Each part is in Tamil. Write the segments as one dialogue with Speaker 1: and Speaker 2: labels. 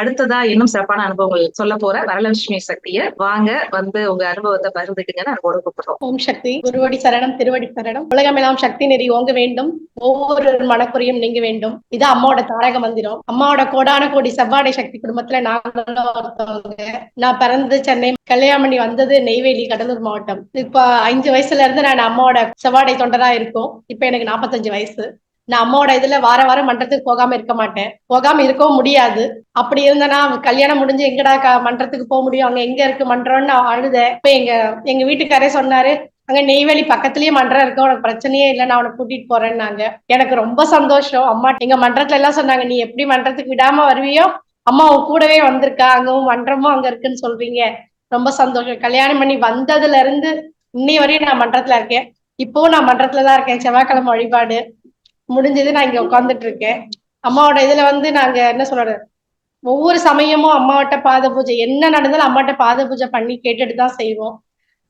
Speaker 1: அடுத்ததா இன்னும் சிறப்பான அனுபவங்கள் சொல்ல போற வரலட்சுமி சக்திய வாங்க வந்து உங்க அனுபவத்தை பகிர்ந்துக்குங்கன்னு அன்போடு கூப்பிடுறோம்.
Speaker 2: ஓம் சக்தி. குருவடி சரணம் திருவடி சரணம். உலகமெல்லாம் சக்தி நெறி ஓங்க வேண்டும். ஒவ்வொரு மனக்குறையும் நீங்க வேண்டும். இது அம்மாவோட தாரக மந்திரம். அம்மாவோட கோடான கோடி செவ்வாடை சக்தி குடும்பத்துல நாங்களும் ஒருத்தவங்க. நான் பிறந்தது சென்னை கல்யாணம் வந்தது நெய்வேலி கடலூர் மாவட்டம். இப்ப அஞ்சு வயசுல இருந்து நான் அம்மாவோட செவ்வாடை தொண்டரா இருக்கும். இப்ப எனக்கு நாற்பத்தஞ்சு வயசு. நான் அம்மாவோட இதுல வார வாரம் மன்றத்துக்கு போகாம இருக்க மாட்டேன். போகாம இருக்கவும் முடியாது. அப்படி இருந்தனா கல்யாணம் முடிஞ்சு எங்கடா க- மன்றத்துக்கு போக முடியும்? அங்க எங்க இருக்கு மன்றம்னு நான் அழுதேன். இப்ப எங்க எங்க வீட்டுக்காரே சொன்னாரு அங்க நெய்வேலி பக்கத்துலயே மன்றம் இருக்கு. உனக்கு பிரச்சனையே இல்லை. நான் உனக்கு கூட்டிட்டு போறேன்னாங்க. எனக்கு ரொம்ப சந்தோஷம். அம்மா எங்க மன்றத்துல எல்லாம் சொன்னாங்க நீ எப்படி மன்றத்துக்கு விடாம வருவியோ? அம்மா உன் கூடவே வந்திருக்கா? அங்கவும் மன்றமும் அங்க இருக்குன்னு சொல்றீங்க. ரொம்ப சந்தோஷம். கல்யாணம் பண்ணி வந்ததுல இருந்து இன்னை வரையும் நான் மன்றத்துல இருக்கேன். இப்போவும் நான் மன்றத்துலதான் இருக்கேன். செவ்வாய்க்கிழமை வழிபாடு. முடிஞ்சது நான் இங்க உட்கார்ந்துட்டு இருக்கேன் அம்மாவோட இதுல வந்து நாங்க என்ன சொல்றது? ஒவ்வொரு சமயமும் அம்மாவட்ட பாத பூஜை என்ன நடந்தாலும் அம்மாட்ட பாத பூஜை பண்ணி கேட்டுட்டு தான் செய்வோம்.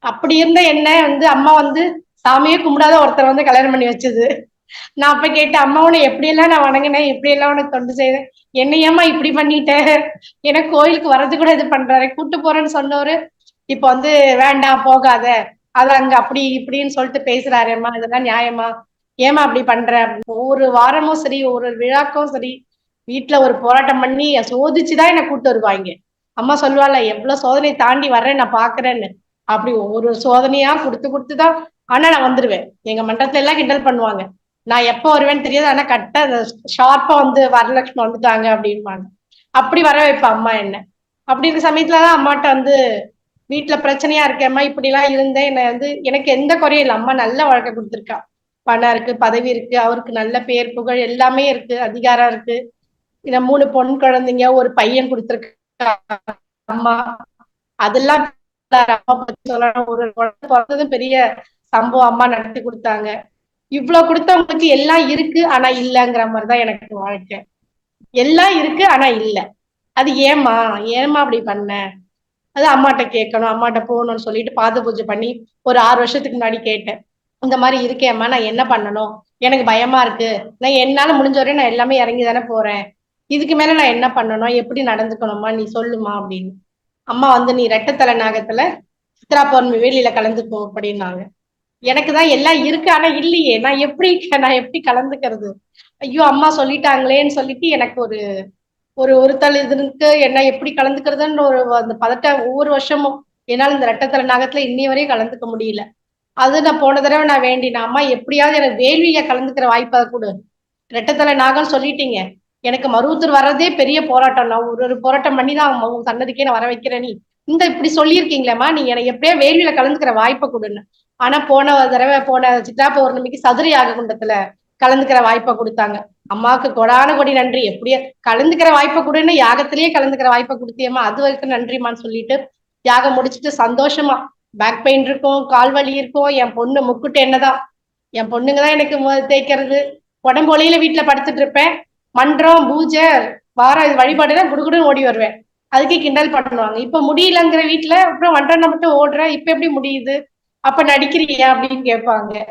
Speaker 2: அப்படி இருந்த என்ன வந்து அம்மா வந்து சாமியே கும்பிடாத ஒருத்தர் வந்து கல்யாணம் பண்ணி வச்சது. நான் அப்ப கேட்டேன் அம்மா உன்னை எப்படியெல்லாம் நான் வணங்கினேன்? எப்படியெல்லாம் உனக்கு தொண்டு செய்தேன்? என்ன இப்படி பண்ணிட்டேன் ஏன்னா கோயிலுக்கு வர்றது கூட இது பண்றாரு? கூட்டு போறேன்னு சொன்னவரு இப்ப வந்து வேண்டாம் போகாத. அது அங்க அப்படி இப்படின்னு சொல்லிட்டு பேசுறாரேம்மா இதெல்லாம் நியாயமா? ஏமா அப்படி பண்ற? ஒவ்வொரு வாரமும் சரி ஒவ்வொரு விழாக்கும் சரி வீட்டுல ஒரு போராட்டம் பண்ணி சோதிச்சுதான் என்னை கூட்டு வருவாங்க அம்மா சொல்லுவாள் எவ்வளவு சோதனை தாண்டி வர்றேன் நான் பாக்குறேன்னு. அப்படி ஒவ்வொரு சோதனையா கொடுத்து கொடுத்துதான் ஆனா நான் வந்துருவேன். எங்க மண்டலத்துல எல்லாம் கிண்டல் பண்ணுவாங்க. நான் எப்ப வருவேன்னு தெரியாது ஆனா கட்ட ஷார்ப்பா வந்து வரலட்சுமி வந்துட்டாங்க அப்படின்பாங்க அப்படி வர வைப்பா அம்மா என்ன. அப்படி இருக்க சமயத்துலதான் அம்மாட்ட வந்து வீட்டுல பிரச்சனையா இருக்கேம்மா இப்படி எல்லாம் இருந்தேன் என்ன வந்து எனக்கு எந்த குறையும் இல்லை அம்மா நல்ல வழக்க கொடுத்துருக்கா. பணம் இருக்கு பதவி இருக்கு அவருக்கு நல்ல பேர் புகழ் எல்லாமே இருக்கு அதிகாரம் இருக்கு. இந்த மூணு பொன் குழந்தைங்க ஒரு பையன் கொடுத்துருக்கு அம்மா. அதெல்லாம் ஒரு குழந்தை பிறந்ததும் பெரிய சம்பவம் அம்மா நடத்தி கொடுத்தாங்க. இவ்வளவு கொடுத்தவங்களுக்கு எல்லாம் இருக்கு ஆனா இல்லங்கிற மாதிரிதான் எனக்கு வாழ்க்கை. எல்லாம் இருக்கு ஆனா இல்ல. அது ஏமா ஏமா அப்படி பண்ண? அது அம்மாட்ட கேட்கணும். அம்மாட்ட போகணும்னு சொல்லிட்டு பாத பூஜை பண்ணி ஒரு ஆறு வருஷத்துக்கு முன்னாடி கேட்டேன். இந்த மாதிரி இருக்கேம்மா நான் என்ன பண்ணணும்? எனக்கு பயமா இருக்கு. நான் என்னால முடிஞ்ச வரையும் நான் எல்லாமே இறங்கி தானே போறேன். இதுக்கு மேல நான் என்ன பண்ணணும்? எப்படி நடந்துக்கணுமா? நீ சொல்லுமா அப்படின்னு. அம்மா வந்து நீ ரெட்டத்தலை நாகத்துல சித்ரா பௌர்ணமி வேலியில கலந்துக்கோ அப்படின்னாங்க. எனக்கு தான் எல்லாம் இருக்கு ஆனா இல்லையே. நான் எப்படி நான் எப்படி கலந்துக்கிறது? ஐயோ அம்மா சொல்லிட்டாங்களேன்னு சொல்லிட்டு எனக்கு ஒரு ஒரு ஒருத்தல் இதுக்கு என்ன எப்படி கலந்துக்கிறதுன்னு ஒரு அந்த பதட்ட ஒவ்வொரு வருஷமும். என்னால் இந்த ரெட்டத்தலை நாகத்துல இன்னி வரையும் கலந்துக்க முடியல. அது நான் போன தடவை நான் வேண்டின அம்மா எப்படியாவது எனக்கு வேள்வியில கலந்துக்கிற வாய்ப்பை கொடு. ரெட்டத்தலை நாகம் சொல்லிட்டீங்க. எனக்கு மருவத்தூர் வர்றதே பெரிய போராட்டம். நான் ஒரு ஒரு போராட்டம் பண்ணி தான் உன் சன்னதிக்கே நான் வர வைக்கிறேன் நீ. இந்த இப்படி சொல்லியிருக்கீங்களேம்மா நீ எனக்கு எப்படியா வேள்வியில கலந்துக்கிற வாய்ப்பை கொடுன்னு. ஆனா போன தடவை போன சித்ரா பௌர்ணமிக்கு சதுர யாக குண்டத்துல கலந்துக்கிற வாய்ப்பை கொடுத்தாங்க. அம்மாவுக்கு கொடான கொடி நன்றி. எப்படியா கலந்துக்கிற வாய்ப்பை கொடுன்னு யாகத்திலேயே கலந்துக்கிற வாய்ப்பை கொடுத்தியம்மா. அது வரைக்கும் நன்றிமான்னு சொல்லிட்டு யாகம் முடிச்சுட்டு சந்தோஷமா பேக் பெயின் இருக்கும் கால் வலி இருக்கும் என் பொண்ணு முக்குட்டு என்னதான். என் பொண்ணுங்க தான் எனக்கு மு- தேய்க்கிறது. உடம்பு ஒளியில வீட்டுல படுத்துட்டு இருப்பேன். மன்றம் பூஜை வார வழிபாடுல குடுகுடுன்னு ஓடி வருவேன். அதுக்கே கிண்டல் பண்ணுவாங்க. இப்ப முடியலங்கிற வீட்டுல அப்புறம் வண்டனை மட்டும் ஓடுற இப்ப எப்படி முடியுது? அப்ப நடிக்கிறியா அப்படின்னு கேட்பாங்க.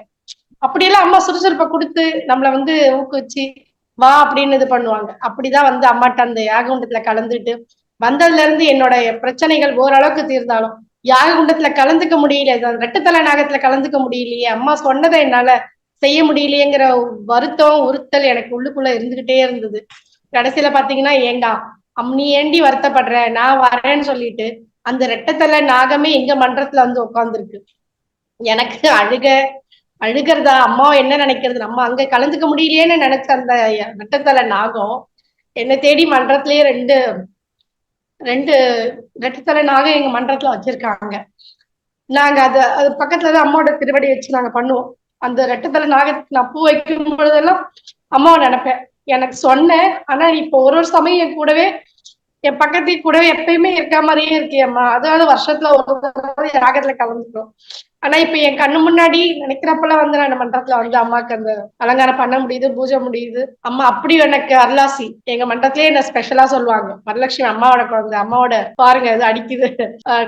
Speaker 2: அப்படியெல்லாம் அம்மா சுறுசுறுப்பை கொடுத்து நம்மள வந்து ஊக்குவிச்சு வா அப்படின்னு இது பண்ணுவாங்க. அப்படிதான் வந்து அம்மாட்ட அந்த யாககுண்டத்துல கலந்துட்டு வந்ததுல இருந்து என்னோட பிரச்சனைகள் ஓரளவுக்கு தீர்ந்தாலும் யாககுண்டத்துல கலந்துக்க முடியல? ரெட்டத்தலை நாகத்துல கலந்துக்க முடியலையே. அம்மா சொன்னதை என்னால செய்ய முடியலையேங்கிற வருத்தம் உறுத்தல் எனக்கு உள்ளுக்குள்ள இருந்துகிட்டே இருந்தது. கடைசியில பாத்தீங்கன்னா ஏண்டா அம் நீ ஏண்டி வருத்தப்படுற? நான் வரேன்னு சொல்லிட்டு அந்த ரெட்டத்தலை நாகமே எங்க மன்றத்துல வந்து உட்காந்துருக்கு எனக்கு அழுக அழுகிறதா? அம்மா என்ன நினைக்கிறது? நம்ம அங்க கலந்துக்க முடியலையேன்னு நினைச்ச அந்த ரெட்டத்தலை நாகம் என்னை தேடி மன்றத்திலேயே ரெண்டு ரெண்டு ரெட்டத்தலை நாகம் எங்க மன்றத்துல வச்சிருக்காங்க. நாங்க அது அது பக்கத்துலதான் அம்மாவோட திருவடி வச்சு நாங்க பண்ணுவோம். அந்த ரெட்டத்தலை நாகத்துக்கு நான் பூ வைக்கும் பொழுதெல்லாம் அம்மாவை நினைப்பேன். எனக்கு சொன்னேன் ஆனா இப்போ ஒரு ஒரு சமயம் என் கூடவே என் பக்கத்து கூடவே எப்பயுமே இருக்க மாதிரியே இருக்கேம்மா அதாவது வருஷத்துல ஒரு ராகத்துல கலந்துக்கிறோம். ஆனா இப்ப என் கண்ணு முன்னாடி நினைக்கிறப்பெல்லாம் வந்து நான் மன்றத்துல வந்து அம்மாக்கு அந்த அலங்காரம் பண்ண முடியுது பூஜை முடியுது. அம்மா அப்படி எனக்கு அருளாசி. எங்க மன்றத்திலேயே என்ன ஸ்பெஷலா சொல்லுவாங்க. வரலட்சுமி அம்மாவோட குழந்தை அம்மாவோட பாருங்க இது அடிக்குது.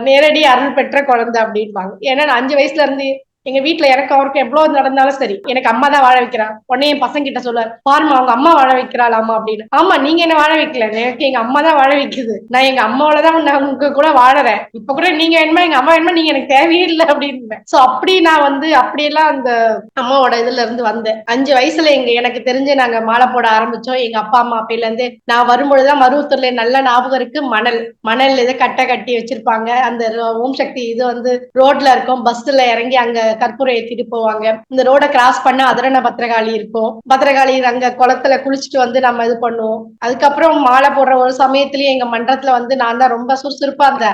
Speaker 2: நேரடி அருள் பெற்ற குழந்தை அப்படின்பாங்க. ஏன்னா நான் அஞ்சு வயசுல இருந்து எங்க வீட்டுல எனக்கு அவருக்கு எவ்வளவு நடந்தாலும் சரி எனக்கு அம்மா தான் வாழ வைக்கிறா. உடனே என் பசங்க கிட்ட சொல்லுவார் பாருமா அவங்க அம்மா வாழ வைக்கிறாளாமா அப்படின்னு. ஆமா நீங்க என்ன வாழ வைக்கல? எனக்கு எங்க அம்மா தான் வாழ வைக்குது. நான் எங்க அம்மாவோட தான் நான் உங்க கூட வாழறேன். இப்ப கூட நீங்க வேணுமா எங்க அம்மா வேணுமா நீங்க எனக்கு தேவையே இல்லை அப்படின்னு சோ அப்படி நான் வந்து அப்படியெல்லாம் அந்த அம்மாவோட இதுல இருந்து வந்தேன். அஞ்சு வயசுல எங்க எனக்கு தெரிஞ்சு நாங்க மாலை போட ஆரம்பிச்சோம். எங்க அப்பா அம்மா அப்பையில இருந்து நான் வரும்பொழுதுதான் மருவத்தூர்ல நல்ல ஞாபகம் இருக்கு. மணல் மணல் இதை கட்டை கட்டி வச்சிருப்பாங்க. அந்த ரோ- ஓம் சக்தி இது வந்து ரோட்ல இருக்கும். பஸ்ல இறங்கி அங்க கற்பூரம் ஏத்திட்டு போவாங்க. இந்த ரோட கிராஸ் பண்ண அதரண பத்திரகாளி இருக்கும். பத்திரகாளி அங்க குளத்துல குளிச்சுட்டு வந்து நம்ம இது பண்ணுவோம். அதுக்கப்புறம் மாலை போடுற ஒரு சமயத்திலயும் எங்க மன்றத்துல வந்து நான் தான் ரொம்ப சுறுசுறுப்பா அந்த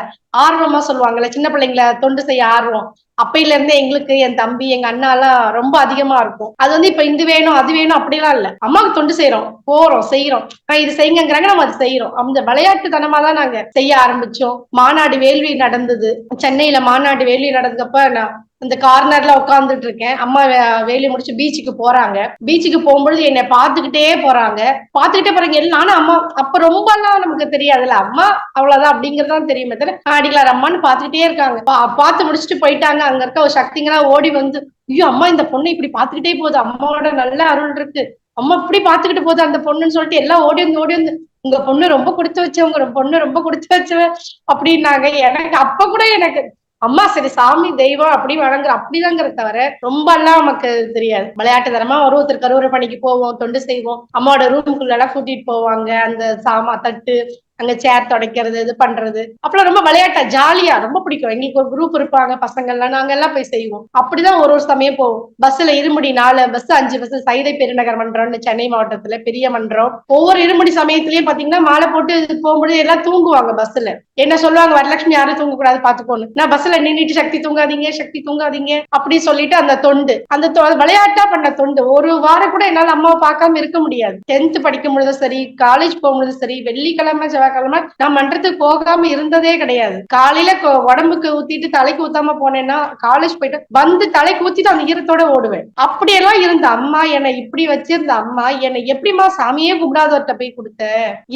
Speaker 2: ஆர்வமா சொல்லுவாங்கல்ல சின்ன பிள்ளைங்கள தொண்டு செய்ய ஆர்வம். அப்பையில இருந்தே எங்களுக்கு என் தம்பி எங்க அண்ணா எல்லாம் ரொம்ப அதிகமா இருக்கும். அது வந்து இப்ப இது வேணும் அது வேணும் அப்படிலாம் இல்ல. அம்மாவுக்கு தொண்டு செய்யறோம் போறோம் செய்யறோம் இது செய்யுங்கிறாங்க நம்ம அது செய்யறோம் அந்த விளையாட்டுத்தனமா தான் நாங்க செய்ய ஆரம்பிச்சோம். மாநாடு வேள்வி நடந்தது. சென்னையில மாநாடு வேள்வி நடந்தப்ப நான் இந்த கார்னர்ல உட்காந்துட்டு இருக்கேன். அம்மா வே- வேலையை முடிச்சு பீச்சுக்கு போறாங்க. பீச்சுக்கு போகும்பொழுது என்னை பார்த்துக்கிட்டே போறாங்க. பார்த்துக்கிட்டே போறாங்க. எல்லாம் அம்மா அப்ப ரொம்ப எல்லாம் நமக்கு தெரியாதுல்ல. அம்மா அவ்வளவுதான் அப்படிங்கறதான் தெரியுமே தவிர அடிக்கலாம் அம்மான்னு பார்த்துக்கிட்டே இருக்காங்க. பா- பார்த்து முடிச்சுட்டு போயிட்டாங்க. அங்க இருக்க ஒரு சக்திங்களா ஓடி வந்து ஐயோ அம்மா இந்த பொண்ணு இப்படி பாத்துக்கிட்டே போகுது. அம்மாவோட நல்ல அருள் இருக்கு. அம்மா இப்படி பாத்துக்கிட்டு போகுது. அந்த பொண்ணுன்னு சொல்லிட்டு எல்லாம் ஓடி வந்து ஓடி வந்து உங்க பொண்ணு ரொம்ப கொடுத்து வச்சவங்க உங்க பொண்ணு ரொம்ப கொடுத்து வச்சவ அப்படின்னாங்க. எனக்கு அப்ப கூட எனக்கு அம்மா சரி சாமி தெய்வம் அப்படி வணங்குற அப்படிதாங்கிற தவிர ரொம்ப எல்லாம் நமக்கு தெரியாது. விளையாட்டு தரமா ஒரு ஒருத்தர் கருவறை பணிக்கு போவோம் தொண்டு செய்வோம். அம்மாவோட ரூமுக்குள்ள எல்லாம் கூட்டிட்டு போவாங்க. அந்த சாமா தட்டு அங்க சேர் துடைக்கிறது இது பண்றது. அப்பெல்லாம் ரொம்ப விளையாட்டா? ஜாலியா. ரொம்ப பிடிக்கும். எங்களுக்கு ஒரு குரூப் இருப்பாங்க பசங்க எல்லாம் நாங்க எல்லாம் போய் செய்வோம். அப்படிதான் ஒரு ஒரு சமயம் போவோம். பஸ்ல இருமுடி நாலு பஸ் அஞ்சு பஸ் சைதை பெருநகர் மன்றம்னு சென்னை மாவட்டத்துல பெரிய மன்றம். ஒவ்வொரு இருமுடி சமயத்திலயும் பாத்தீங்கன்னா மாலை போட்டு இது போகும்போது எல்லாம் தூங்குவாங்க பஸ்ல என்ன சொல்லுவாங்க? வரலட்சுமி யாரும் தூங்க கூடாது பாத்துக்கோன்னு. நான் பஸ்ல நின்றுட்டு சக்தி தூங்காதீங்க சக்தி தூங்காதீங்க அப்படி சொல்லிட்டு அந்த தொண்டு. அந்த தொ- விளையாட்டா பண்ண தொண்டு. ஒரு வாரம் கூட என்னால அம்மாவை பார்க்காம இருக்க முடியாது. டென்த் படிக்கும் பொழுதும் சரி காலேஜ் போகும்பொழுதும் சரி வெள்ளிக்கிழமை செவ்வாய்க்கிழமை நான் மன்றத்துக்கு போகாம இருந்ததே கிடையாது. காலையில உடம்புக்கு ஊத்திட்டு தலைக்கு ஊத்தாம போனேன்னா காலேஜ் போயிட்டு வந்து தலைக்கு ஊத்திட்டு அந்த ஈரத்தோட ஓடுவேன். அப்படியெல்லாம் இருந்த அம்மா என்னை இப்படி வச்சிருந்த அம்மா என்னை எப்படிம்மா சாமியே கும்பிடாதவர்கிட்ட போய் கொடுத்த?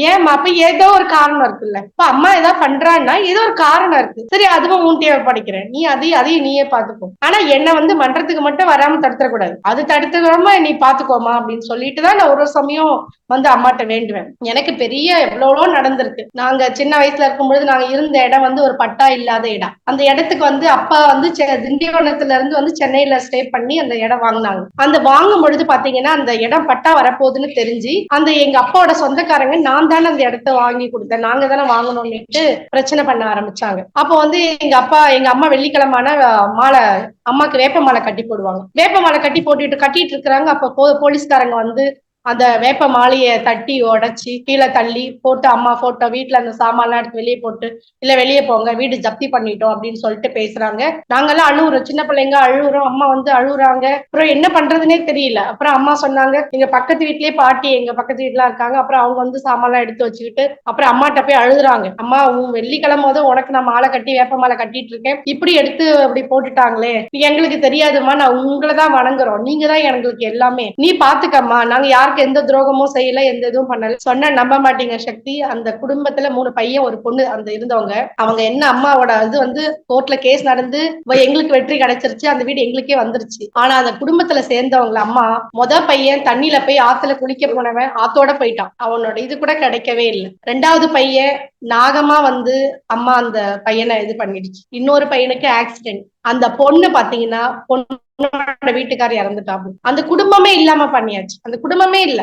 Speaker 2: ஏமா அப்ப ஏதோ ஒரு காரணம் இருக்குல்ல. இப்ப அம்மா ஏதாவது பண்றான்னா ஏதோ ஒரு காரணம் இருக்கு. சரி அதுவும் உன் தேவை படிக்கிறேன். நீ அதையும் அதையும் நீயே பாத்துக்கோ. ஆனா என்ன வந்து மன்றத்துக்கு மட்டும் வராம தடுத்துடக்கூடாது. அது தடுத்துக்கிறோமா நீ பாத்துக்கோமா அப்படின்னு சொல்லிட்டு தான் நான் ஒரு சமயம் வந்து அம்மாட்ட வேண்டுவேன். எனக்கு பெரிய எவ்வளவோ நடந்திருக்கு. நாங்க சின்ன வயசுல இருக்கும்பொழுது நாங்க இருந்த இடம் வந்து ஒரு பட்டா இல்லாத இடம். அந்த இடத்துக்கு வந்து அப்பா வந்து செ- திண்டிவனத்துல இருந்து வந்து சென்னையில ஸ்டே பண்ணி அந்த இடம் வாங்கினாங்க. அந்த வாங்கும் பொழுது பாத்தீங்கன்னா அந்த இடம் பட்டா வரப்போகுதுன்னு தெரிஞ்சு அந்த எங்க அப்பாவோட சொந்தக்காரங்க நான் தானே அந்த இடத்த வாங்கி கொடுத்தேன். நாங்க தானே வாங்கணும்னுட்டு பிரச்சனை பண்ண ஆரம்பிச்சாங்க. அப்போ வந்து எங்க அப்பா எங்க அம்மா வெள்ளிக்கிழமான மாலை அம்மாக்கு வேப்ப மாலை கட்டி போடுவாங்க. வேப்ப மாலை கட்டி போட்டுட்டு கட்டிட்டு இருக்கிறாங்க. அப்ப போலீஸ்காரங்க வந்து அந்த வேப்ப மாலையை தட்டி உடைச்சி கீழே தள்ளி போட்டு அம்மா போட்டோ வீட்டுல அந்த சாமான்லாம் எடுத்து வெளியே போட்டு இல்ல வெளியே போங்க வீடு ஜப்தி பண்ணிட்டோம் அப்படின்னு சொல்லிட்டு பேசுறாங்க. நாங்கெல்லாம் அழுகுறோம் சின்ன பிள்ளைங்க அழுகுறோம் அம்மா வந்து அழுகுறாங்க அப்புறம் என்ன பண்றதுனே தெரியல. அப்புறம் அம்மா சொன்னாங்க எங்க பக்கத்து வீட்லயே பாட்டி எங்க பக்கத்து வீட்டுலாம் இருக்காங்க. அப்புறம் அவங்க வந்து சாமான்லாம் எடுத்து வச்சுக்கிட்டு அப்புறம் அம்மாட்ட போய் அழுகுறாங்க. அம்மா உன் வெள்ளிக்கிழமை போது உனக்கு நான் மாலை கட்டி வேப்ப மாலை கட்டிட்டு இருக்கேன். இப்படி எடுத்து அப்படி போட்டுட்டாங்களே. எங்களுக்கு தெரியாதும்மா. நான் உங்களை தான் வணங்குறோம். நீங்க தான் எங்களுக்கு எல்லாமே. நீ பாத்துக்கம்மா. நாங்க யாருக்கு எந்த துரோகமும் செய்யல எந்த இதுவும் பண்ணல. சொன்ன நம்ப மாட்டீங்க சக்தி. அந்த குடும்பத்துல மூணு பையன் ஒரு பொண்ணு அந்த இருந்தவங்க. அவங்க என்ன அம்மாவோட இது வந்து கோர்ட்ல கேஸ் நடந்து எங்களுக்கு வெற்றி கிடைச்சிருச்சு. அந்த வீடு எங்களுக்கே வந்துருச்சு. ஆனா அந்த குடும்பத்துல சேர்ந்தவங்க அம்மா மொத பையன் தண்ணியில போய் ஆத்துல குளிக்க போனவன் ஆத்தோட போயிட்டான். அவனோட இது கூட கிடைக்கவே இல்லை. ரெண்டாவது பையன் நாகமா வந்து அம்மா அந்த பையனை இது பண்ணிடுச்சு. இன்னொரு பையனுக்கு ஆக்சிடென்ட் அந்த பொண்ணு பாத்தீங்கன்னா பொண்ணு பொண்ணோட வீட்டுக்கார் இறந்துட்டாங்க அந்த குடும்பமே இல்லாம பண்ணியாச்சு. அந்த குடும்பமே இல்ல.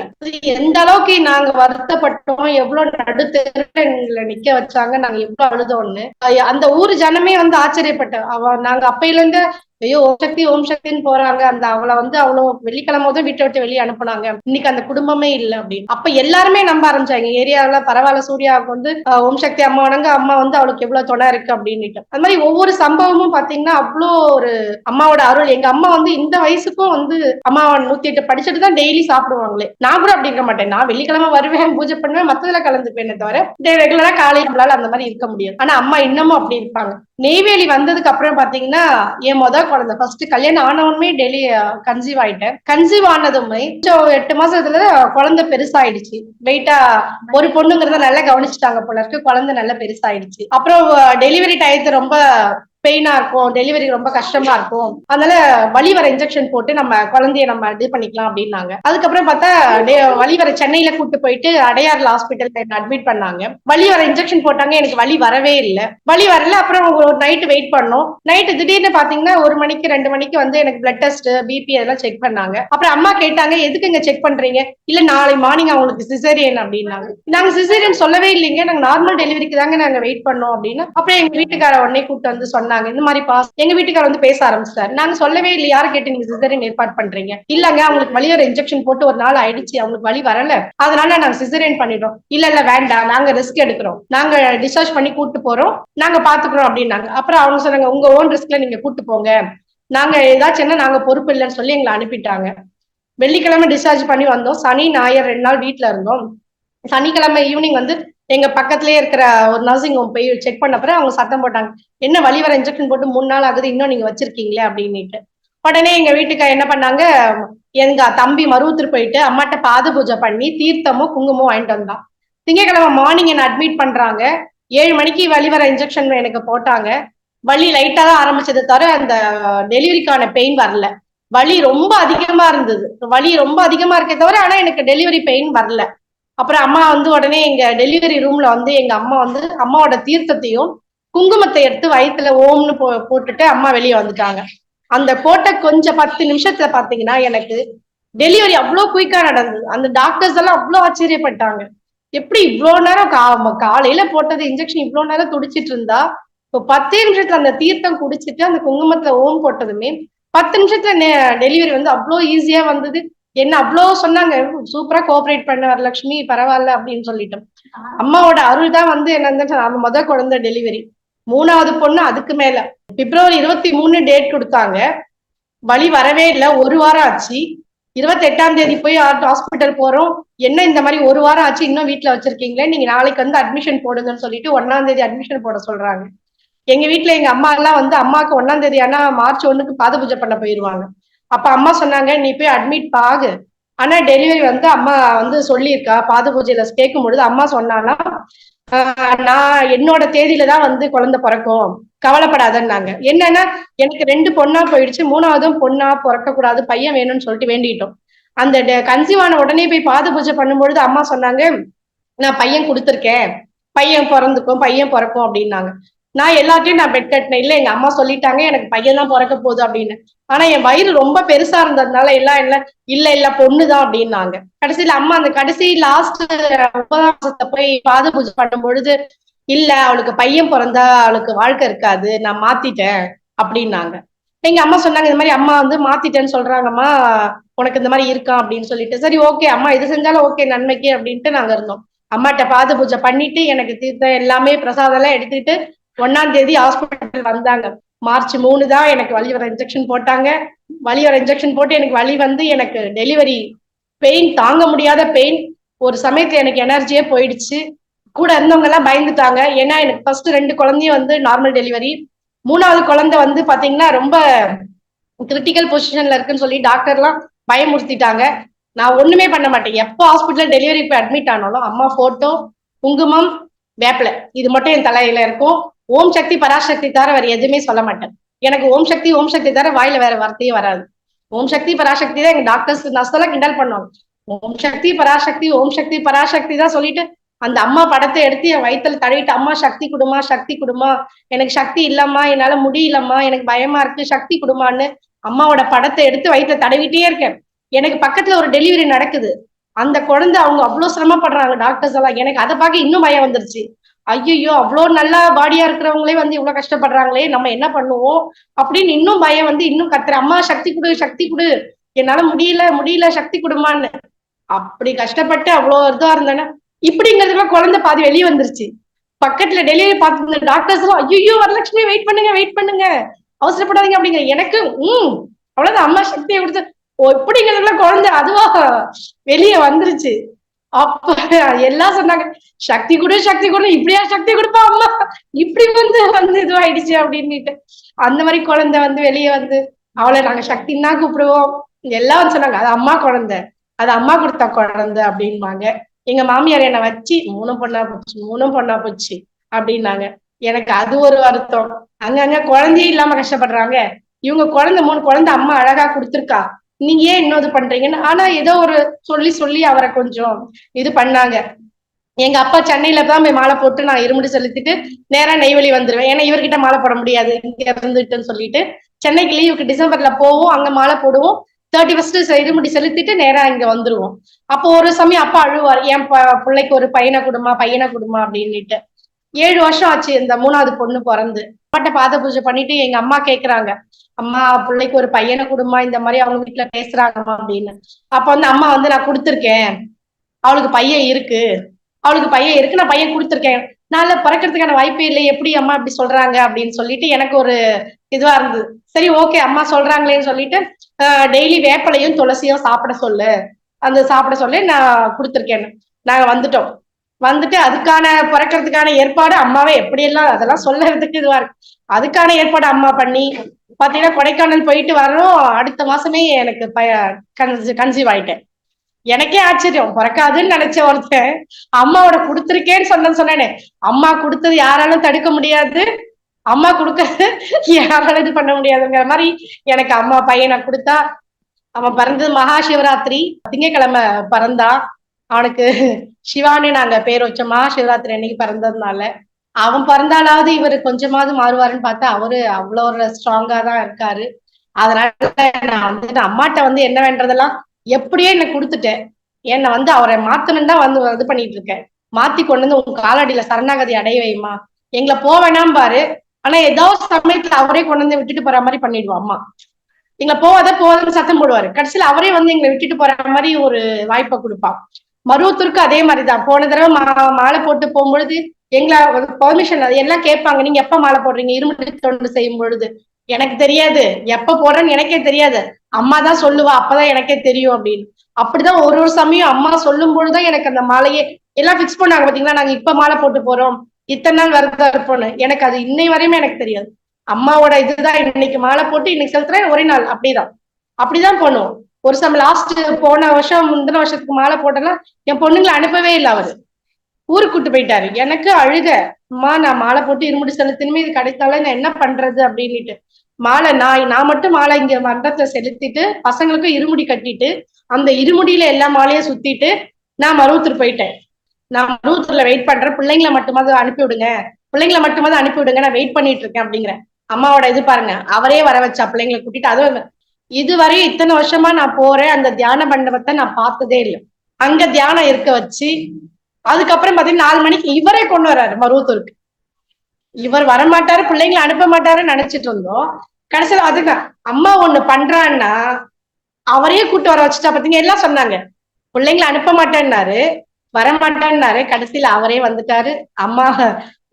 Speaker 2: எந்த அளவுக்கு நாங்க வருத்தப்பட்டோம் எவ்வளவு நடுத்தர எங்களை நிக்க வச்சாங்க நாங்க எவ்வளவு அழுதோம்னு அந்த ஊர் ஜனமே வந்து ஆச்சரியப்பட்ட அவ நாங்க அப்பையில இருந்து ஐயோ ஓம் சக்தி ஓம் சக்தின்னு போறாங்க. அந்த அவளை வந்து அவ்வளோ வெள்ளிக்கிழமை தான் வீட்டை விட்டு வெளியே அனுப்புனாங்க. இன்னைக்கு அந்த குடும்பமே இல்ல அப்படின்னு. அப்ப எல்லாருமே நம்ப ஆரம்பிச்சாங்க. ஏரியாவில பரவாயில்ல சூர்யாவுக்கு வந்து ஓம் சக்தி அம்மா வணங்க அம்மா வந்து அவளுக்கு எவ்வளவு துணை இருக்கு அப்படின்னுட்டு. அது மாதிரி ஒவ்வொரு சம்பவமும் பாத்தீங்கன்னா அவ்வளோ ஒரு அம்மாவோட அருள். எங்க அம்மா வந்து இந்த வயசுக்கும் வந்து அம்மா நூத்தி எட்டு படிச்சுட்டு தான் டெய்லி சாப்பிடுவாங்களே. நான் கூட அப்படி இருக்க மாட்டேன். நான் வெள்ளிக்கிழமை வருவேன் பூஜை பண்ணுவேன் மத்ததுல கலந்துப்பேனே தவிர ரெகுலரா காலையில் நம்மளால அந்த மாதிரி இருக்க முடியாது. ஆனா அம்மா இன்னமும் அப்படி இருப்பாங்க. நெய்வேலி வந்ததுக்கு அப்புறம் பாத்தீங்கன்னா என் மொதல் குழந்தை ஃபர்ஸ்ட் கல்யாணம் ஆனவனுமே டெய்லி கன்சீவ் ஆயிட்டேன். கன்சீவ் ஆனதுமே கொஞ்சம் எட்டு மாசத்துல குழந்தை பெருசாயிடுச்சு. வெயிட்டா ஒரு பொண்ணுங்கிறத நல்லா கவனிச்சுட்டாங்க போல இருக்கு. குழந்தை நல்லா பெருசாயிடுச்சு. அப்புறம் டெலிவரி டயத்தை ரொம்ப பெயினா இருக்கும் டெலிவரி ரொம்ப கஷ்டமா இருக்கும். அதனால வலி வர இன்ஜெக்ஷன் போட்டு நம்ம குழந்தைய நம்ம இது பண்ணிக்கலாம் அப்படின்னாங்க. அதுக்கப்புறம் பார்த்தா டே- வர சென்னையில கூட்டு போயிட்டு அடையார்ல ஹாஸ்பிட்டல் அட்மிட் பண்ணாங்க. வழி வர இன்ஜெக்ஷன் போட்டாங்க எனக்கு வலி வரவே இல்லை. வழி வரல அப்புறம் ஒரு நைட்டு வெயிட் பண்ணோம். நைட்டு திடீர்னு பாத்தீங்கன்னா ஒரு மணிக்கு ரெண்டு மணிக்கு வந்து எனக்கு பிளட் டெஸ்ட் பிபி அதெல்லாம் செக் பண்ணாங்க. அப்புறம் அம்மா கேட்டாங்க எதுக்கு இங்க செக் பண்றீங்க? இல்ல நாளை மார்னிங் அவங்களுக்கு சிசேரியன் அப்படின்னாங்க. நாங்க சிசேரியன் சொல்லவே இல்லைங்க. நாங்க நார்மல் டெலிவரிக்கு தாங்க நாங்க வெயிட் பண்ணோம் அப்படின்னு. அப்புறம் எங்க வீட்டுக்கார உடனே கூப்பிட்டு வந்து சொன்னாங்க. இந்த மாதிரி பாஸ் எங்க வீட்டுக்கார வந்து பேச ஆரம்பிச்சிட்டாரு. நாங்க சொல்லவே இல்லை யாரை கேட்டு நீங்க சிசரின் ஏற்பாடு பண்றீங்க? இல்லங்க அவங்களுக்கு வழி ஒரு இன்ஜெக்ஷன் போட்டு ஒரு நாள் ஆயிடுச்சு. அவங்களுக்கு வழி வரல. அதனால நாங்க சிசரின் பண்ணிடுறோம். இல்ல இல்ல வேண்டாம். நாங்க ரிஸ்க் எடுக்கிறோம். நாங்க டிஸ்சார்ஜ் பண்ணி கூட்டு போறோம். நாங்க பாத்துக்கிறோம் அப்படின்னாங்க. அப்புறம் அவங்க சொன்னாங்க உங்க ஓன் ரிஸ்க்ல நீங்க கூட்டு போங்க. நாங்க ஏதாச்சும் நாங்க பொறுப்பு இல்லைன்னு சொல்லி எங்களை அனுப்பிட்டாங்க. வெள்ளிக்கிழமை டிஸ்சார்ஜ் பண்ணி வந்தோம். சனி ஞாயிறு ரெண்டு நாள் வீட்டுல இருந்தோம். சனிக்கிழமை ஈவினிங் வந்து எங்க பக்கத்துலயே இருக்கிற ஒரு நர்சிங் ஹோம் போய் செக் பண்ண பிறகு அவங்க சத்தம் போட்டாங்க. என்ன வழி வர இன்ஜெக்ஷன் போட்டு மூணு நாள் ஆகுது இன்னும் நீங்க வச்சிருக்கீங்களே? அப்படின்னுட்டு. உடனே எங்க வீட்டுக்கு என்ன பண்ணாங்க எங்க தம்பி மருவத்தூர் போயிட்டு அம்மாட்ட பாத பூஜை பண்ணி தீர்த்தமும் குங்குமம் வாங்கிட்டு வந்தான். திங்கக்கிழமை மார்னிங் என்ன அட்மிட் பண்றாங்க. ஏழு மணிக்கு வழி வர இன்ஜெக்ஷன் எனக்கு போட்டாங்க. வலி லைட்டா தான் ஆரம்பிச்சது தவிர அந்த டெலிவரிக்கான பெயின் வரல. வலி ரொம்ப அதிகமா இருந்தது. வலி ரொம்ப அதிகமா இருக்கே தவிர ஆனா எனக்கு டெலிவரி பெயின் வரல. அப்புறம் அம்மா வந்து உடனே எங்க டெலிவரி ரூம்ல வந்து எங்க அம்மா வந்து அம்மாவோட தீர்த்தத்தையும் குங்குமத்தை எடுத்து வயிற்றுல ஓம்னு போ போட்டுட்டு அம்மா வெளியே வந்துட்டாங்க. அந்த போட்ட கொஞ்சம் பத்து நிமிஷத்துல பாத்தீங்கன்னா எனக்கு டெலிவரி அவ்வளோ குயிக்கா நடந்தது. அந்த டாக்டர்ஸ் எல்லாம் அவ்வளோ ஆச்சரியப்பட்டாங்க. எப்படி இவ்வளோ நேரம் கா காலையில போட்டது இன்ஜெக்ஷன் இவ்வளோ நேரம் துடிச்சிட்டு இருந்தா? இப்போ பத்தே நிமிஷத்துல அந்த தீர்த்தம் குடிச்சிட்டு அந்த குங்குமத்துல ஓம் போட்டதுமே பத்து நிமிஷத்துல டெலிவரி வந்து அவ்வளோ ஈஸியா வந்தது. என்ன அவ்வளோ சொன்னாங்க சூப்பரா கோஆபரேட் பண்ண வரலட்சுமி பரவாயில்ல அப்படின்னு சொல்லிட்டோம். அம்மாவோட அருள் தான் வந்து என்னன்னு முத குழந்தை டெலிவரி மூணாவது பொண்ணு அதுக்கு மேல. பிப்ரவரி இருபத்தி மூணு டேட் கொடுத்தாங்க. வழி வரவே இல்லை ஒரு வாரம் ஆச்சு. இருபத்தி எட்டாம் தேதி போய் ஹாஸ்பிட்டல் போறோம். என்ன இந்த மாதிரி ஒரு வாரம் ஆச்சு இன்னும் வீட்டுல வச்சிருக்கீங்களே? நீங்க நாளைக்கு வந்து அட்மிஷன் போடுங்கன்னு சொல்லிட்டு ஒன்னாம் தேதி அட்மிஷன் போட சொல்றாங்க. எங்க வீட்டுல எங்க அம்மா எல்லாம் வந்து அம்மாவுக்கு ஒன்னாம் தேதி ஆனா மார்ச் ஒண்ணுக்கு பாத பூஜை பண்ண போயிருவாங்க. அப்ப அம்மா சொன்னாங்க நீ போய் அட்மிட் பாகு. ஆனா டெலிவரி வந்து அம்மா வந்து சொல்லியிருக்கா பாத பூஜையில கேட்கும் பொழுது அம்மா சொன்னான்னா ஆஹ் நான் என்னோட தேதியில தான் வந்து குழந்தை பிறக்கும். கவலைப்படாதன்னாங்க. என்னன்னா எனக்கு ரெண்டு பொண்ணா போயிடுச்சு மூணாவதும் பொண்ணா பிறக்க கூடாது பையன் வேணும்னு சொல்லிட்டு வேண்டிட்டோம். அந்த கன்சீவ் ஆன உடனே போய் பாத பூஜை பண்ணும்பொழுது அம்மா சொன்னாங்க நான் பையன் கொடுத்துருக்கேன். பையன் பிறந்துக்கும் பையன் பிறக்கும் அப்படின்னாங்க. நான் எல்லாத்தையும் நான் பெட் கட்டினேன். இல்ல எங்க அம்மா சொல்லிட்டாங்க எனக்கு பையன் தான் பிறக்க போகுது அப்படின்னு. ஆனா என் வயிறு ரொம்ப பெருசா இருந்ததுனால எல்லாம் இல்ல இல்ல இல்ல பொண்ணுதான் அப்படின்னாங்க. கடைசியில அம்மா அந்த கடைசி லாஸ்ட் ஒன்பதாம் மாசத்தை போய் பாத பூஜை பண்ணும் பொழுது இல்ல அவளுக்கு பையன் பிறந்தா அவளுக்கு வாழ்க்கை இருக்காது நான் மாத்திட்டேன் அப்படின்னாங்க. எங்க அம்மா சொன்னாங்க இந்த மாதிரி அம்மா வந்து மாத்திட்டேன்னு சொல்றாங்கம்மா உனக்கு இந்த மாதிரி இருக்கான் அப்படின்னு சொல்லிட்டு. சரி ஓகே அம்மா இது செஞ்சாலும் ஓகே நன்மைக்கு அப்படின்ட்டு நாங்க இருந்தோம். அம்மாட்ட பாத பூஜை பண்ணிட்டு எனக்கு தீர்த்தம் எல்லாமே பிரசாதம் எல்லாம் எடுத்துட்டு ஒன்னாம் தேதி ஹாஸ்பிட்டல் வந்தாங்க. மார்ச் மூணு தான் எனக்கு வலி வர இன்ஜெக்ஷன் போட்டாங்க. வலி வர இன்ஜெக்ஷன் போட்டு எனக்கு வலி வந்து எனக்கு டெலிவரி பெயின் தாங்க முடியாத பெயின் ஒரு சமயத்துல எனக்கு எனர்ஜியே போயிடுச்சு. கூட இருந்தவங்க எல்லாம் பயந்துட்டாங்க. ஏன்னா எனக்கு ஃபர்ஸ்ட் ரெண்டு குழந்தையும் வந்து நார்மல் டெலிவரி மூணாவது குழந்தை வந்து பாத்தீங்கன்னா ரொம்ப கிரிட்டிக்கல் பொசிஷன்ல இருக்குன்னு சொல்லி டாக்டர்லாம் பயமுறுத்திட்டாங்க. நான் ஒண்ணுமே பண்ண மாட்டேன். எப்போ ஹாஸ்பிட்டல் டெலிவரி போய் அட்மிட் ஆனாலும் அம்மா போட்டோ குங்குமம் வேப்பில இது மட்டும் என் தலையில இருக்கும். ஓம் சக்தி பராசக்தி தவிர வேற எதுவுமே சொல்ல மாட்டேன். எனக்கு ஓம் சக்தி ஓம் சக்தி தவிர வாயில வேற வார்த்தையே வராது. ஓம் சக்தி பராசக்தி தான் எங்க டாக்டர்ஸ் நர்ஸ் கிண்டல் பண்ணுவாங்க. ஓம் சக்தி பராசக்தி ஓம் சக்தி பராசக்தி தான் சொல்லிட்டு அந்த அம்மா படத்தை எடுத்து என் வயித்துல தடவிட்டு அம்மா சக்தி குடுமா சக்தி குடுமா. எனக்கு சக்தி இல்லம்மா என்னால முடியலம்மா எனக்கு பயமா இருக்கு சக்தி குடுமான்னு அம்மாவோட படத்தை எடுத்து வயித்துல தடவிட்டே இருக்கேன். எனக்கு பக்கத்துல ஒரு டெலிவரி நடக்குது. அந்த குழந்தை அவங்க அவ்வளவு சிரமப்படுறாங்க டாக்டர்ஸ் எல்லாம். எனக்கு அதை பார்க்க இன்னும் பயம் வந்துருச்சு. ஐயோ அவ்வளோ நல்லா பாடியா இருக்கிறவங்களே வந்து இவ்வளவு கஷ்டப்படுறாங்களே நம்ம என்ன பண்ணுவோம்? அப்படின்னு இன்னும் பயம் வந்து இன்னும் கத்துற அம்மா சக்தி கொடு சக்தி கொடு. என்னால முடியல முடியல சக்தி கொடுமான்னு அப்படி கஷ்டப்பட்டு அவ்வளோ இதுவா இருந்தேன்னா இப்படிங்கிறதுக்குள்ள குழந்தை பாதி வெளியே வந்துருச்சு. பக்கத்துல டெலிவரி பார்த்து டாக்டர்ஸ் எல்லாம் ஐயோ வரலட்சுமி வெயிட் பண்ணுங்க வெயிட் பண்ணுங்க. அவசரப்படாதீங்க அப்படிங்க எனக்கு உம் அவ்வளவுதான் அம்மா சக்தியை கொடுத்து. ஓ இப்படிங்கிறதுக்குள்ள குழந்தை அதுவா வெளியே வந்துருச்சு. அப்ப எல்லாம் சொன்னாங்க சக்தி கொடு சக்தி கொடு இப்படியா சக்தி கொடுப்பா அம்மா? இப்படி வந்து வந்து இதுவாயிடுச்சு அப்படின்னுட்டு. அந்த மாதிரி குழந்தை வந்து வெளியே வந்து அவளை நாங்க சக்தின்னா கூப்பிடுவோம். எல்லாம் வந்து சொன்னாங்க அது அம்மா குழந்தை அது அம்மா கொடுத்த குழந்தை அப்படின்பாங்க. எங்க மாமியார் என்னை வச்சு மூணும் பொண்ணா போச்சு மூணும் பொண்ணா போச்சு அப்படின்னாங்க. எனக்கு அது ஒரு வருத்தம். அங்கங்க குழந்தையே இல்லாம கஷ்டப்படுறாங்க. இவங்க குழந்தை மூணு குழந்தை அம்மா அழகா கொடுத்துருக்கா. நீங்க ஏன் இன்னும் இது பண்றீங்கன்னு? ஆனா ஏதோ ஒரு சொல்லி சொல்லி அவரை கொஞ்சம் இது பண்ணாங்க. எங்க அப்பா சென்னையில தான் போய் மாலை போட்டு நான் இருமுடி செலுத்திட்டு நேரா நெய்வேலி வந்துருவேன். ஏன்னா இவர்கிட்ட மாலை போட முடியாது. இங்க இருந்துட்டுன்னு சொல்லிட்டு சென்னைக்கு லீவுக்கு டிசம்பர்ல போவோம். அங்க மாலை போடுவோம். தேர்ட்டி ஃபர்ஸ்ட் இருமுடி செலுத்திட்டு நேரா இங்க வந்துருவோம். அப்போ ஒரு சமயம் அப்பா அழுவார். என் ப- பிள்ளைக்கு ஒரு பையனை கொடுமா பையனை கொடுமா அப்படின்னுட்டு. ஏழு வருஷம் ஆச்சு இந்த மூணாவது பொண்ணு பிறந்து. பட்ட பாத பூஜை பண்ணிட்டு எங்க அம்மா கேக்குறாங்க. அம்மா பிள்ளைக்கு ஒரு பையனை கொடுமா இந்த மாதிரி அவங்க வீட்டுல பேசுறாங்கம்மா அப்படின்னு. அப்ப வந்து அம்மா வந்து நான் கொடுத்துருக்கேன். அவளுக்கு பையன் இருக்கு. அவளுக்கு பையன் இருக்கு. நான் பையன் கொடுத்துருக்கேன். நாள பிறக்கிறதுக்கான வாய்ப்பே இல்லை. எப்படி அம்மா இப்படி சொல்றாங்க? அப்படின்னு சொல்லிட்டு எனக்கு ஒரு இதுவா இருந்தது. சரி ஓகே. அம்மா சொல்றாங்களேன்னு சொல்லிட்டு டெய்லி வேப்பலையும் துளசியும் சாப்பிட சொல்லு. அந்த சாப்பிட சொல்லி. நான் கொடுத்துருக்கேன் நாங்க வந்துட்டோம். வந்துட்டு அதுக்கான பிறக்கிறதுக்கான ஏற்பாடு அம்மாவே எப்படியெல்லாம் அதெல்லாம் சொல்லறதுக்கு இதுவா இருக்கு. அதுக்கான ஏற்பாடு அம்மா பண்ணி பாத்தீங்கன்னா கொடைக்கானல் போயிட்டு வரணும். அடுத்த மாசமே எனக்கு பய கன்சீவ் ஆயிட்டேன். எனக்கே ஆச்சரியம். பிறக்காதுன்னு நினைச்ச ஒருத்தன் அம்மாவோட கொடுத்துருக்கேன்னு சொன்னேன்னு சொன்னேனே. அம்மா கொடுத்தது யாராலும் தடுக்க முடியாது. அம்மா கொடுக்கறது யாராலும் இது பண்ண முடியாதுங்கிற மாதிரி எனக்கு அம்மா பையனை கொடுத்தா. அவன் பிறந்தது மகா சிவராத்திரி திங்கக்கிழமை பிறந்தான். அவனுக்கு சிவான்னு நாங்க பேர் வச்சோமா? சிவராத்திரி அன்னைக்கு பிறந்ததுனால. அவன் பிறந்தாலாவது இவர் கொஞ்சமாவது மாறுவாருன்னு பார்த்தா அவரு அவ்வளோ ஒரு ஸ்ட்ராங்கா தான் இருக்காரு. அதனால நான் வந்துட்டு அம்மாட்ட வந்து என்ன வேண்டதெல்லாம் எப்படியே என்ன கொடுத்துட்டேன். என்னை வந்து அவரை மாத்தணும் தான் வந்து இது பண்ணிட்டு இருக்கேன். மாத்தி கொண்டு வந்து உங்க காலடியில சரணாகதி அடைய வைமா எங்களை போவேணாம் பாரு. ஆனா ஏதோ சமயத்துல அவரே கொண்டு வந்து விட்டுட்டு போற மாதிரி பண்ணிடுவோம் அம்மா. எங்களை போவாத போவாதன்னு சத்தம் போடுவாரு. கடைசியில அவரே வந்து எங்களை விட்டுட்டு போற மாதிரி ஒரு வாய்ப்பை கொடுப்பான். மருவத்தூருக்கு அதே மாதிரிதான். போன தடவை மா- மாலை போட்டு போகும்பொழுது எங்களை பர்மிஷன் எல்லாம் கேட்பாங்க. நீங்க எப்ப மாலை போடுறீங்க? இருமுடி தொண்டு செய்யும் பொழுது. எனக்கு தெரியாது. எப்ப போடுறேன்னு எனக்கே தெரியாது. அம்மா தான் சொல்லுவா. அப்பதான் எனக்கே தெரியும் அப்படின்னு. அப்படிதான் ஒரு ஒரு சமயம் அம்மா சொல்லும் பொழுதுதான் எனக்கு அந்த மாலையே எல்லாம் ஃபிக்ஸ் பண்ணாங்க. பாத்தீங்களா? நாங்க இப்ப மாலை போட்டு போறோம். இத்தனை நாள் விரதம் இருப்போம்னு. எனக்கு அது இன்னை வரையுமே எனக்கு தெரியாது. அம்மாவோட இதுதான். இன்னைக்கு மாலை போட்டு இன்னைக்கு செலுத்துறேன். ஒரே நாள். அப்படிதான். அப்படிதான் பண்ணுவோம். ஒரு சம் லாஸ்ட் போன வருஷம் முந்தின வருஷத்துக்கு மாலை போட்டேன்னா என் பொண்ணுங்களை அனுப்பவே இல்லை அவரு. ஊருக்கு கூட்டு போயிட்டாரு. எனக்கு அழுக. அம்மா நான் மாலை போட்டு இருமுடி செலுத்தினுமே இது கிடைத்தால நான் என்ன பண்றது? அப்படின்னுட்டு. மாலை நான் நான் மட்டும் மாலை இங்க மண்டத்தை செலுத்திட்டு பசங்களுக்கும் இருமுடி கட்டிட்டு அந்த இருமுடியில எல்லா மாலையும் சுத்திட்டு நான் மருவத்தூர் போயிட்டேன். நான் மருவத்தூர்ல வெயிட் பண்றேன். பிள்ளைங்களை மட்டுமாவது அனுப்பி விடுங்க. பிள்ளைங்களை மட்டுமாவது அனுப்பி விடுங்க. நான் வெயிட் பண்ணிட்டு இருக்கேன் அப்படிங்கிறேன் அம்மாவோட இது பாருங்க. அவரே வர வச்சா பிள்ளைங்களை கூட்டிட்டு. அதுவும் இதுவரை இத்தனை வருஷமா நான் போறேன். அந்த தியான மண்டபத்தை நான் பார்த்ததே இல்லை. அங்க தியானம் இருக்க வச்சு அதுக்கப்புறம் பாத்தீங்கன்னா நாலு மணிக்கு இவரே கொண்டு வர்றாரு மருவத்தூருக்கு. இவர் வரமாட்டாரு பிள்ளைங்களை அனுப்ப மாட்டாருன்னு நினைச்சிட்டு இருந்தோம். கடைசியில அதுக்கு அம்மா ஒண்ணு பண்றான்னா அவரையே கூட்டு வர வச்சுட்டா பாத்தீங்க எல்லாம் சொன்னாங்க. பிள்ளைங்களை அனுப்ப மாட்டேன்னாரு வரமாட்டேன்னாரு. கடைசியில அவரே வந்துட்டாரு. அம்மா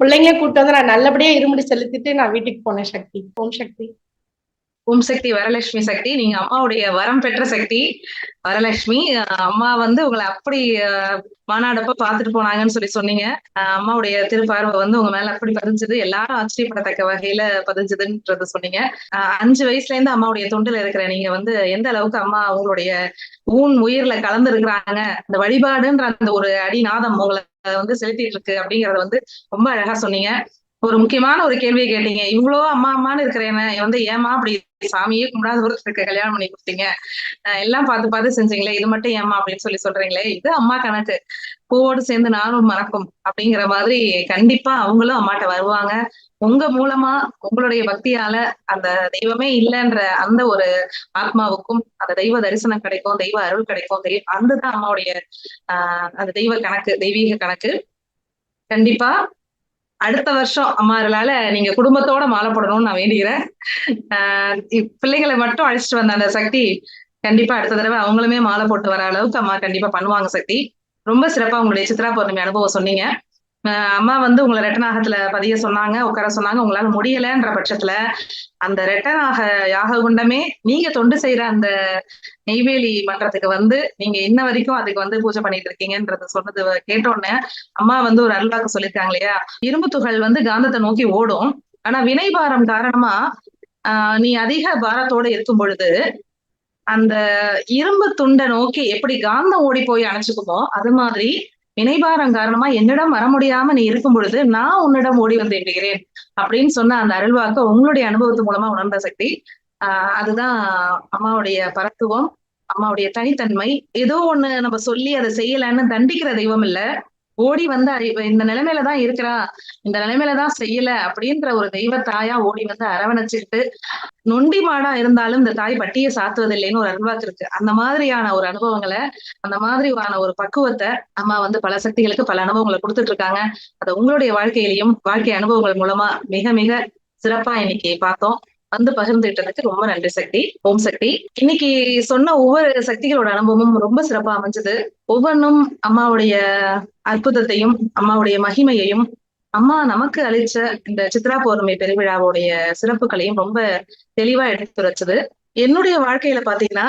Speaker 2: பிள்ளைங்களே கூட்டு வந்து நான் நல்லபடியா இருமுடி செலுத்திட்டு நான் வீட்டுக்கு போனேன் சக்தி. ஓம் சக்தி.
Speaker 1: ஓம் சக்தி வரலட்சுமி சக்தி நீங்க அம்மாவுடைய வரம் பெற்ற சக்தி வரலட்சுமி. அம்மா வந்து உங்களை அப்படி மாநாடப்ப பாத்துட்டு போனாங்கன்னு சொல்லி சொன்னீங்க. அஹ் அம்மாவுடைய திருப்பார்வை வந்து உங்க மேல அப்படி பதிஞ்சது. எல்லாரும் ஆச்சரியப்படத்தக்க வகையில பதிஞ்சதுன்றத சொன்னீங்க. அஹ் அஞ்சு வயசுல இருந்து அம்மாவுடைய தொண்டில் இருக்கிற நீங்க வந்து எந்த அளவுக்கு அம்மா உங்களுடைய ஊன் உயிர்ல கலந்து இருக்கிறாங்க அந்த வழிபாடுன்ற அந்த ஒரு அடிநாதம் உங்களை வந்து செலுத்திட்டு இருக்கு அப்படிங்கறத வந்து ரொம்ப அழகா சொன்னீங்க. ஒரு முக்கியமான ஒரு கேள்வியை கேட்டீங்க. இவ்வளவு அம்மா அம்மான்னு இருக்கிறேன் வந்து ஏமா அப்படி சாமியே கும்பிடாத ஒருத்தருக்கு கல்யாணம் பண்ணி கொடுத்தீங்க. எல்லாம் பார்த்து பார்த்து செஞ்சீங்களே இது மட்டும் ஏமா அப்படின்னு சொல்லி சொல்றீங்களே இது அம்மா கணக்கு. பூவோடு சேர்ந்து நானும் மறக்கும் அப்படிங்கிற மாதிரி கண்டிப்பா அவங்களும் அம்மாட்ட வருவாங்க. உங்க மூலமா உங்களுடைய பக்தியால அந்த தெய்வமே இல்லைன்ற அந்த ஒரு ஆத்மாவுக்கும் அந்த தெய்வ தரிசனம் கிடைக்கும் தெய்வ அருள் கிடைக்கும் தெய்வ அதுதான் அம்மாவுடைய ஆஹ் அந்த தெய்வ கணக்கு தெய்வீக கணக்கு. கண்டிப்பா அடுத்த வருஷம் அம்மார்களால நீங்க குடும்பத்தோட மாலை போடணும்னு நான் வேண்டிக்கிறேன். ஆஹ் பிள்ளைங்களை மட்டும் அழைச்சிட்டு வந்த அந்த சக்தி கண்டிப்பா அடுத்த தடவை அவங்களுமே மாலை போட்டு வர அளவுக்கு அம்மா கண்டிப்பா பண்ணுவாங்க சக்தி. ரொம்ப சிறப்பா உங்களுடைய சித்ரா பௌர்ணமி அனுபவம் சொன்னீங்க. அம்மா வந்து உங்களை ரெட்டநாகத்துல பதிய சொன்னாங்க உட்கார சொன்னாங்க உங்களால முடியலன்ற பட்சத்துல அந்த ரெட்டநாக யாக குண்டமே நீங்க தொண்டு செய்யற அந்த நெய்வேலி மன்றத்துக்கு வந்து நீங்க இன்ன வரைக்கும் அதுக்கு வந்து பூஜை பண்ணிட்டு இருக்கீங்கன்றது சொன்னது கேட்டோடனே அம்மா வந்து ஒரு அருளாக்க சொல்லியிருக்காங்க இல்லையா? இரும்பு துகள் வந்து காந்தத்தை நோக்கி ஓடும். ஆனா வினை பாரம் காரணமா ஆஹ் நீ அதிக பாரத்தோட இருக்கும் பொழுது அந்த இரும்பு துண்டை நோக்கி எப்படி காந்தம் ஓடி போய் அணைச்சுக்குமோ அது மாதிரி வினைபாரம் காரணமா என்னிடம் வர முடியாம நீ இருக்கும் பொழுது நான் உன்னிடம் ஓடி வந்து எண்ணுகிறேன் அப்படின்னு சொன்ன அந்த அருள்வாக்க உங்களுடைய அனுபவத்து மூலமா உணர்ந்த சக்தி. ஆஹ் அதுதான் அம்மாவுடைய பரத்துவம் அம்மாவுடைய தனித்தன்மை. ஏதோ ஒண்ணு நம்ம சொல்லி அதை செய்யலைன்னு தண்டிக்கிற தெய்வம் இல்ல. ஓடி வந்து இந்த நிலைமையில தான் இருக்கிறா. இந்த நிலைமையில தான் செய்யல அப்படின்ற ஒரு தெய்வ தாயா ஓடி வந்து அரவணைச்சுக்கிட்டு நொண்டி மாடா இருந்தாலும் இந்த தாய் பட்டியை சாத்துவதில்லைன்னு ஒரு அருள்வாக்கு இருக்கு. அந்த மாதிரியான ஒரு அனுபவங்களை அந்த மாதிரியான ஒரு பக்குவத்தை அம்மா வந்து பல சக்திகளுக்கு பல அனுபவங்களை கொடுத்துட்டு இருக்காங்க அதை உங்களுடைய வாழ்க்கையிலையும் வாழ்க்கை அனுபவங்கள் மூலமா மிக மிக சிறப்பா இன்னைக்கு பார்த்தோம். வந்து பகிர்ந்துகிட்டதுக்கு ரொம்ப நன்றி சக்தி. ஓம் சக்தி. இன்னைக்கு சொன்ன ஒவ்வொரு சக்திகளோட அனுபவமும் ரொம்ப சிறப்பா அமைஞ்சது. ஒவ்வொன்றும் அம்மாவுடைய அற்புதத்தையும் அம்மாவுடைய மகிமையையும் அம்மா நமக்கு அளிச்ச இந்த சித்ரா பௌர்ணமி பெருவிழாவுடைய சிறப்புகளையும் ரொம்ப தெளிவா எடுத்துரைச்சது. என்னுடைய வாழ்க்கையில பாத்தீங்கன்னா